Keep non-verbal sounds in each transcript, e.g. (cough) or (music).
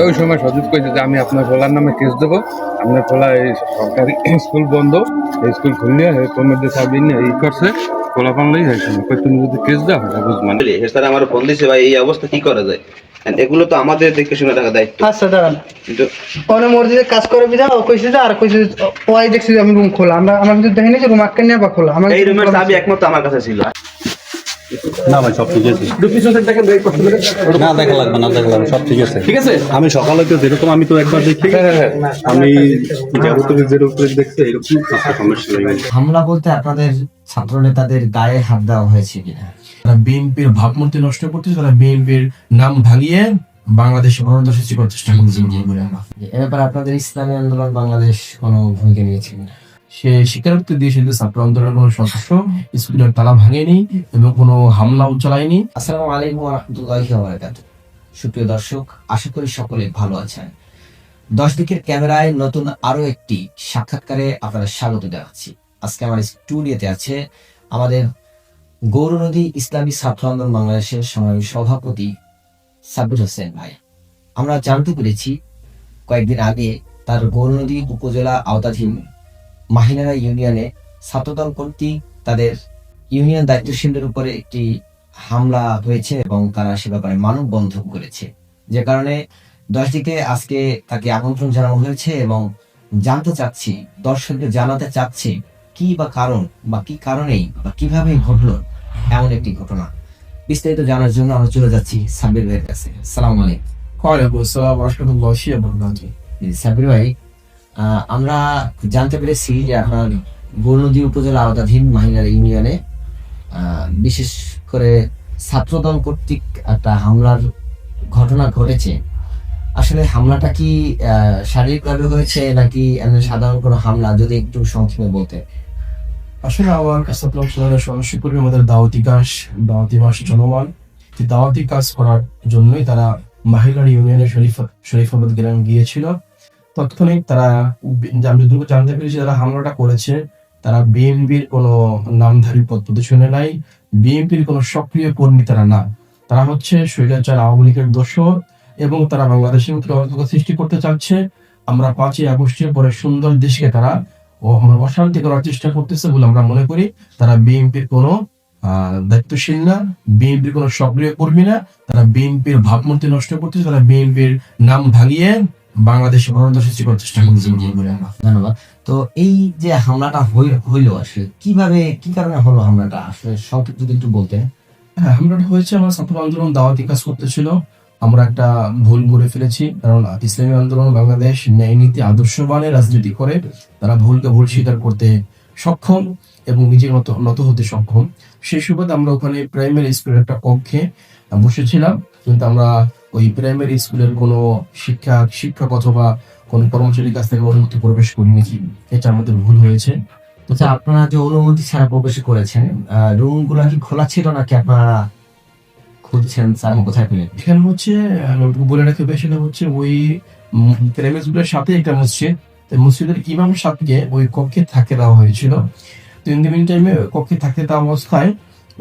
ওই সময় সজীব কইছে যে আমি আপনার ফলার নামে কেস দেবো। আপনার ফলা এই সরকারি (coughs) স্কুল বন্ধ। এই স্কুল খুললে তোর মধ্যে সাবিন এই করছে। ফলা পানলেই হয় সময় তুমি যদি কেস দাও এটা বুঝমান বুঝলি? স্যার আমার ফোন দিছে ভাই এই অবস্থা কি করা যায়? এগুলো তো আমাদের দেখে শুনে থাকা দায়িত্ব। আচ্ছা দাঁড়ান। ওনে কাজ করে বিধা ও কইছে যে আর কইছে যে, ওই দেখছি যে আমি রুম খোলা। আমরা আমরা কিন্তু দেখিনি যে রুম আটকে নিয়ে বা খোলা। আমার এই রুমের চাবি একমাত্র আমার কাছে ছিল। না ভাই সব ঠিক আছে। না দেখা লাগবে না দেখা লাগবে সব ঠিক আছে। ঠিক আছে? আমি সকালে তো যেরকম আমি তো একবার দেখি। আমি যাবতীয় যেরকম দেখছি এরকম সমস্যা নেই হামলা বলতে আপনাদের ছাত্র নেতাদের গায়ে হাত দেওয়া হয়েছে কিনা? তারা বিএনপির ভাবমূর্তি নষ্ট করতেছে তারা বিএনপির নাম ভাঙিয়ে বাংলাদেশে গণতন্ত্র সৃষ্টি করার চেষ্টা আমরা এ ব্যাপারে আপনাদের ইসলামী আন্দোলন বাংলাদেশ কোনো ভূমিকা নিয়েছে কিনা? সে স্বীকারোক্তি দিয়েছে যে ছাত্র আন্দোলনের কোনো সদস্য স্কুলের তালা ভাঙেনি এবং কোনো হামলাও চালায়নি আসসালামু আলাইকুম রহমতুল্লাহি সুপ্রিয় দর্শক, আশা করি সকলে ভালো আছেন। দশ দিকের ক্যামেরায় নতুন আরও একটি সাক্ষাৎকারে আপনারা স্বাগত জানাচ্ছি। আজকে আমার স্টুডিওতে আছে আমাদের গৌরনদী ইসলামী ছাত্র আন্দোলন বাংলাদেশের সংগ্রামী সভাপতি সাব্বির হোসেন ভাই। আমরা জানতে পেরেছি কয়েকদিন আগে তার গৌরনদী উপজেলা আওতাধীন মাহিনারা ইউনিয়নে ছাত্রদল কর্তৃক তাদের ইউনিয়ন দায়িত্বশীলদের উপরে একটি হামলা হয়েছে এবং তারা সে ব্যাপারে মানববন্ধন করেছে। যে কারণে দশ দিকে আজকে তাকে আমন্ত্রণ জানানো হয়েছে এবং জানতে চাচ্ছি দর্শকদের জানাতে চাচ্ছি কি বা কারণ বা কি কারণেই বা কীভাবে ঘটলো এমন একটি ঘটনা। বিস্তারিত জানার জন্য আমরা চলে যাচ্ছি সাব্বির ভাইয়ের কাছে। সালাম আলাইকুম। ওয়ালাইকুম আসসালাম। রহমতুল্লাহি সাব্বির ভাই আমরা জানতে পেরেছি যে আপনার গৌরনদী উপজেলা আওতাধীন মাহিনার ইউনিয়নে বিশেষ করে ছাত্রদল কর্তৃক একটা হামলার ঘটনা ঘটেছে। আসলে হামলাটা কি শারীরিকভাবে হয়েছে নাকি সাধারণ কোনো হামলা, যদি একটু সংক্ষেপে বলতে? আসলে আমার কাছে আপনার সদস্য আমাদের দাওয়াতি কাজ, দাওয়াতি মাস জনমান দাওয়াতি কাজ করার জন্যই তারা মাহিলার ইউনিয়নের শরীফ শরীফাবাদ গ্রাম গিয়েছিল। তৎক্ষণিক তারা আমি যতটুকু জানতে পেরেছি যারা হামলাটা করেছে, তারা বিএনপির কোনো নামধারী পদ প্রদর্শনে নাই, বিএনপির কোনো সক্রিয় কর্মী তারা না। তারা হচ্ছে স্বৈরাচার আওয়ামী লীগের দোষর এবং তারা বাংলাদেশের মধ্যে অরাজকতা সৃষ্টি করতে চাচ্ছে। আমরা পাঁচই আগস্টের পরে সুন্দর দেশকে তারা অশান্তি করার চেষ্টা করতেছে বলে আমরা মনে করি। তারা বিএনপির কোনো দায়িত্বশীল না, বিএনপির কোনো সক্রিয় কর্মী না, তারা বিএনপির ভাবমূর্তি নষ্ট করতেছে, তারা বিএনপির নাম ভাঙিয়ে বাংলাদেশে গণতন্ত্র আমরা ধন্যবাদ। তো এই যে হামলাটা হই- হইল আসলে, কীভাবে, কি কারণে হলো হামলাটা? আসলে সংক্ষিপ্ত যদি একটু বলতে হ্যাঁ হামলাটা হয়েছে, আমার ছাত্র আন্দোলন দাওয়াতি কাজ করতেছিল। আমরা একটা ভুল করে ফেলেছি, কারণ ইসলামী আন্দোলন বাংলাদেশ ন্যায় নীতি আদর্শবানে রাজনীতি করে, তারা ভুলকে ভুল স্বীকার করতে সক্ষম এবং নিজের মতো নত হতে সক্ষম। সেই সুবাদে আমরা ওখানে প্রাইমারি স্কুলের একটা কক্ষে বসেছিলাম, কিন্তু আমরা ওই প্রাইমারি স্কুলের কোনো শিক্ষা শিক্ষক অথবা কোনো কর্মচারীর কাছ থেকে অনুমতি প্রবেশ করিনি। এটা আমাদের ভুল হয়েছে। আচ্ছা আপনারা যে অনুমতি ছাড়া প্রবেশ করেছেন রুমগুলা কি খোলা ছিল নাকি আপনারা খুঁজছেন স্যার কোথায় পেলেন? এখানে হচ্ছে বলে রাখতে পারি সেটা হচ্ছে ওই প্রেমিসগুলোর সাথে একটা মসজিদ। তো মসজিদের ইমাম সাহেবকে ওই কক্ষে থাকতে দেওয়া হয়েছিল। তো ইন টাইমে কক্ষে থাকতে দেওয়া অবস্থায়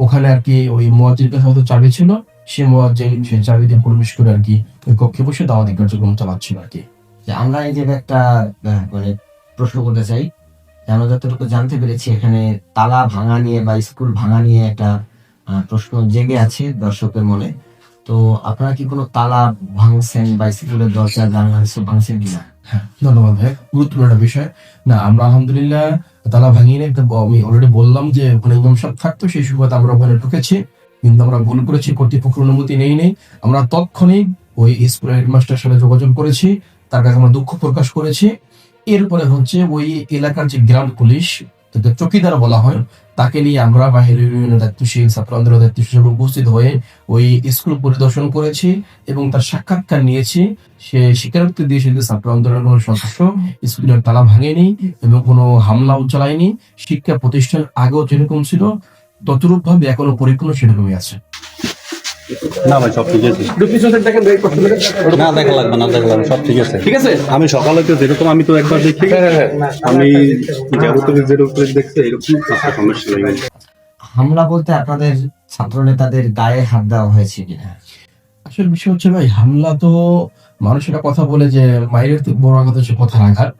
ওখানে আর কি ওই কাছে হয়তো চাবি ছিল। সে মোয়াজির সে দিয়ে প্রবেশ করে আর কি ওই কক্ষে বসে দাওয়াতি কার্যক্রম চালাচ্ছিল আর কি। আমরা এই যে একটা মানে প্রশ্ন করতে চাই আমরা যতটুকু জানতে পেরেছি এখানে তালা ভাঙা নিয়ে বা স্কুল ভাঙা নিয়ে একটা প্রশ্ন জেগে আছে দর্শকের মনে। তো আপনারা কি কোনো তালা ভাঙছেন বা স্কুলের দরজা জানলা ভাঙছেন কিনা? হ্যাঁ ধন্যবাদ ভাই গুরুত্বপূর্ণ একটা বিষয়। না আমরা আলহামদুলিল্লাহ তালা ভাঙিয়ে নিয়ে আমি অলরেডি বললাম যে ওখানে ইমাম সাহেব থাকতো সেই সুবাদে আমরা ওখানে ঢুকেছি। কিন্তু আমরা ভুল করেছি কর্তৃপক্ষের অনুমতি নেই নেই। আমরা তৎক্ষণিক ওই স্কুলের হেডমাস্টার সাথে যোগাযোগ করেছি, তার কাছে আমরা দুঃখ প্রকাশ করেছি। এরপরে হচ্ছে ওই এলাকার যে গ্রাউন্ড পুলিশ চকিদার বলা হয়, তাকে নিয়ে আমরা বাহিরের বিভিন্ন দায়িত্বশীল ছাত্র আন্দোলন দায়িত্বশীল উপস্থিত হয়ে ওই স্কুল পরিদর্শন করেছি এবং তার সাক্ষাৎকার নিয়েছি। সে স্বীকারোক্তি দিয়েছে যে ছাত্র আন্দোলনের কোনো সদস্য স্কুলের তালা ভাঙেনি এবং কোনো হামলাও চালায়নি। শিক্ষা প্রতিষ্ঠান আগেও যেরকম ছিল ততরূপ ভাবে এখনও পরিপূর্ণ সেরকমই আছে। না ভাই সব ঠিক আছে। না দেখা লাগবে না দেখা লাগবে সব ঠিক আছে। ঠিক আছে? আমি সকালে তো যেরকম আমি তো একবার দেখি। আমি যাবতীয় যেরকম দেখছি এরকম সমস্যা নেই হামলা বলতে আপনাদের ছাত্র নেতাদের গায়ে হাত দেওয়া হয়েছে কিনা? আসলে বিষয় হচ্ছে ভাই হামলা তো মানুষ এটা কথা বলে যে মায়ের বড় আঘাত হচ্ছে কথার আঘাত।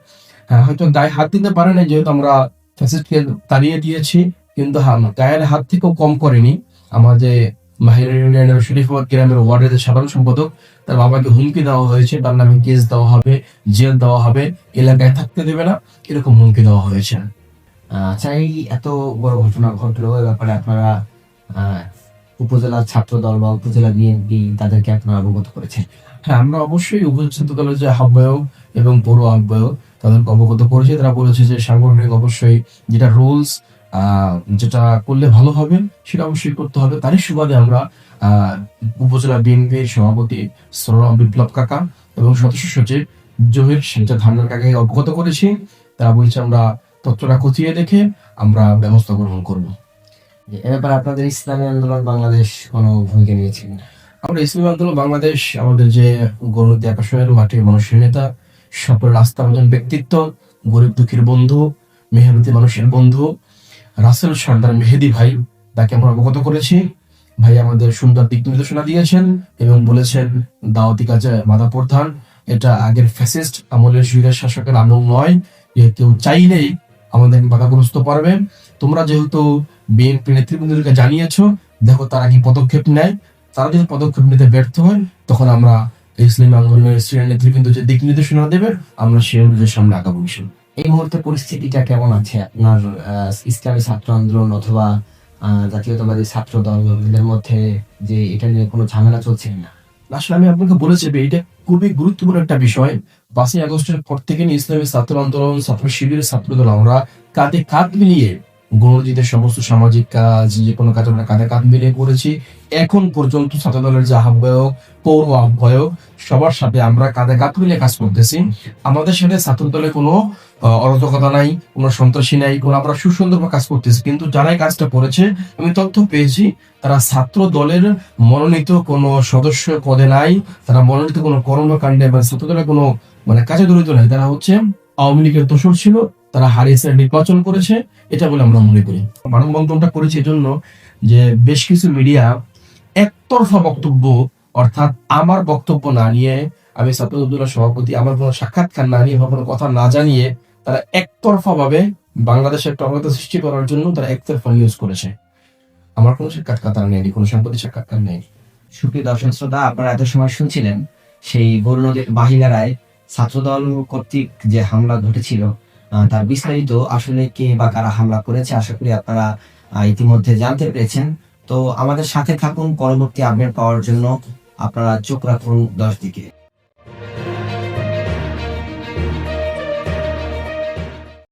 হ্যাঁ, হয়তো গায়ে হাত দিতে পারে না যেহেতু আমরা ফ্যাসিস্টকে তাড়িয়ে দিয়েছি। কিন্তু হ্যাঁ গায়ের হাত থেকেও কম করেনি। আমার যে শরীফাবাদ গ্রামের ওয়ার্ডের সাধারণ সম্পাদক, তার বাবাকে হুমকি দেওয়া হয়েছে, তার নামে কেস দেওয়া হবে, জেল দেওয়া হবে, এলাকায় থাকতে দেবে না, এরকম হুমকি দেওয়া হয়েছে। আচ্ছা এই এত বড় ঘটনা ঘটলো, এ ব্যাপারে আপনারা উপজেলা ছাত্র দল বা উপজেলা বিএনপি, তাদেরকে আপনারা অবগত করেছেন? হ্যাঁ আমরা অবশ্যই উপস্থিত দলের যে আহ্বায়ক এবং পৌর আহ্বায়ক তাদেরকে অবগত করেছি। তারা বলেছে যে সাংগঠনিক অবশ্যই যেটা রুলস যেটা করলে ভালো হবে সেটা অবশ্যই করতে হবে। তারই সুবাদে আমরা আহ, উপজেলা বিএনপির সভাপতি সরম বিপ্লব কাকা এবং সদস্য সচিব জহির সেটা ধান্নার কাকাকে অবগত করেছি। তারা বলছে আমরা তথ্যটা খতিয়ে দেখে আমরা ব্যবস্থা গ্রহণ করব। এ ব্যাপারে আপনাদের ইসলামী আন্দোলন বাংলাদেশ কোনো ভূমিকা নিয়েছেন আমরা ইসলামী আন্দোলন বাংলাদেশ আমাদের যে গণতি আকাশের মাটি মানুষের নেতা সকল রাস্তা ব্যক্তিত্ব গরিব দুঃখীর বন্ধু মেহনতি মানুষের বন্ধু রাসেল সর্দার মেহেদি ভাই তাকে আমরা অবগত করেছি। ভাই আমাদের সুন্দর দিক নির্দেশনা দিয়েছেন এবং বলেছেন, দাওয়াতি কাজে বাধা প্রধান। এটা আগের ফ্যাসিস্ট আমলের সুইরের শাসকের আমল নয়। যে কেউ চাইলেই আমাদের বাধাগ্রস্ত পারবে। তোমরা যেহেতু বিএনপি নেতৃবৃন্দকে জানিয়েছো, দেখো তারা কি পদক্ষেপ নেয়। তারা যদি পদক্ষেপ নিতে ব্যর্থ হয়, তখন আমরা ইসলামী আন্দোলনের সিনিয়র নেতৃবৃন্দ যে দিক নির্দেশনা দেবে, আমরা সে অনুযায়ী সামনে আগাবো। এই মুহূর্তে পরিস্থিতিটা কেমন আছে আপনার ইসলামী ছাত্র আন্দোলন অথবা জাতীয়তাবাদী ছাত্র দল এদের মধ্যে যে এটা নিয়ে কোনো ঝামেলা চলছে না আসলে আমি আপনাকে বলেছি এটা খুবই গুরুত্বপূর্ণ একটা বিষয়। পাঁচই আগস্টের পর থেকে নিয়ে ইসলামী ছাত্র আন্দোলন ছাত্র শিবিরের ছাত্রদল আমরা কাঁধে কাঁধ মিলিয়ে গণজিতের সমস্ত সামাজিক কাজ যে কোনো কাজ আমরা কাঁধে কাঁধ মিলিয়ে করেছি। এখন পর্যন্ত ছাত্র ছাত্রদলের যে আহ্বায়ক পৌর আহ্বায়ক সবার সাথে আমরা কাঁধে কাঁধ মিলিয়ে কাজ করতেছি। আমাদের সাথে ছাত্রদলে কোনো আহ, অরাজকতা নাই, কোনো সন্ত্রাসী নাই, কোনো আমরা সুসুন্দরভাবে কাজ করতেছি। কিন্তু যারাই কাজটা করেছে, আমি তথ্য পেয়েছি, তারা ছাত্র দলের মনোনীত কোনো সদস্য পদে নাই, তারা মনোনীত কোনো কর্মকাণ্ডে বা ছাত্র দলের কোনো মানে কাজে জড়িত নাই। তারা হচ্ছে আওয়ামী লীগের দোষর ছিল, তারা হারিয়েছে নির্বাচন করেছে, এটা বলে আমরা মনে করি। মানববন্ধনটা করেছি এজন্য যে বেশ কিছু মিডিয়া একতরফা বক্তব্য, অর্থাৎ আমার বক্তব্য না নিয়ে আমি ছাত্রদুল্লাহ সভাপতি, আমার কোনো সাক্ষাৎকার না নিয়ে কোনো কথা না জানিয়ে তারা একতরফা ভাবে বাংলাদেশের একটা অবস্থা সৃষ্টি করার জন্য তারা একতরফা ইউজ করেছে। আমার কোনো সাক্ষাৎকার নেই, কোনো সাম্প্রতিক সাক্ষাৎকার নেই। সুপ্রিয় দর্শক শ্রোতা, আপনারা এত সময় শুনছিলেন, সেই গরু নদীর বাহিলারায় ছাত্রদল কর্তৃক যে হামলা ঘটেছিল তার বিস্তারিত আসলে কে বা কারা হামলা করেছে, আশা করি আপনারা ইতিমধ্যে জানতে পেরেছেন। তো আমাদের সাথে থাকুন, পরবর্তী আপডেট পাওয়ার জন্য আপনারা চোখ রাখুন দশ দিকে।